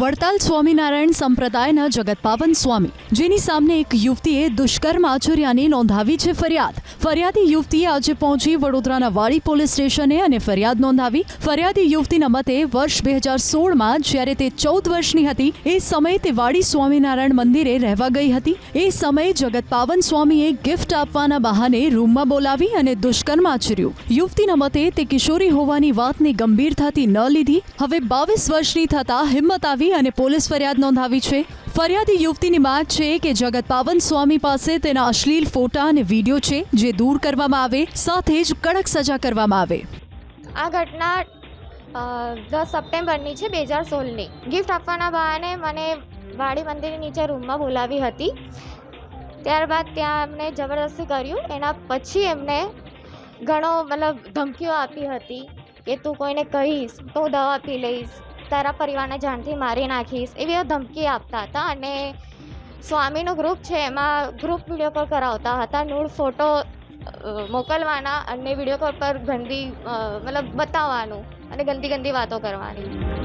વડતાલ સ્વામિનારાયણ સંપ્રદાયના જગતપાવન સ્વામી. જેની સામે એક યુવતીએ દુષ્કર્મ આચર્યાની નોંધાવી છે ફરિયાદ. ફરિયાદી યુવતીએ આજે પહોંચી વડોદરાના વાડી પોલીસ સ્ટેશને અને ફરિયાદ નોંધાવી. ફરિયાદી યુવતીના મતે વર્ષ બે હજાર સોળમાં જ્યારે તે ચૌદ વર્ષની હતી, એ સમયે તે વાડી સ્વામિનારાયણ મંદિરે રહેવા ગઈ હતી. એ સમયે જગતપાવન સ્વામીએ ગિફ્ટ આપવાના બહાને રૂમમાં બોલાવી અને દુષ્કર્મ આચર્યું. યુવતીના મતે તે કિશોરી હોવાની વાતને ગંભીરતાથી ન લીધી. હવે બાવીસ વર્ષની થતા હિંમત આવી અને પોલીસ ફરિયાદ નોંધાવી છે. ફરિયાદી યુવતીની માંગ છે કે જગત પાવન સ્વામી પાસે તેના અશ્લીલ ફોટા અને વીડિયો છે જે દૂર કરવામાં આવે, સાથે જ કડક સજા કરવામાં આવે. આ ઘટના દસ સપ્ટેમ્બરની છે બે હજાર સોળની. ગિફ્ટ આપવાના બહાને મને વાડી મંદિરની નીચે રૂમમાં બોલાવી હતી. ત્યારબાદ ત્યાં એમને જબરદસ્તી કર્યું. એના પછી એમને ઘણો મતલબ ધમકીઓ આપી હતી કે તું કોઈને કહીશ, તો દવા પી લઈશ. તારા પરિવારને જાણથી મારી નાખીશ એવી ધમકી આપતા હતા અને સ્વામીનું ગ્રુપ છે, એમાં ગ્રુપ વીડિયો કોલ કરાવતા હતા. નૂળ ફોટો મોકલવાના અને વીડિયો કોલ પર ગંદી મતલબ બતાવવાનું અને ગંદી ગંદી વાતો કરવાની.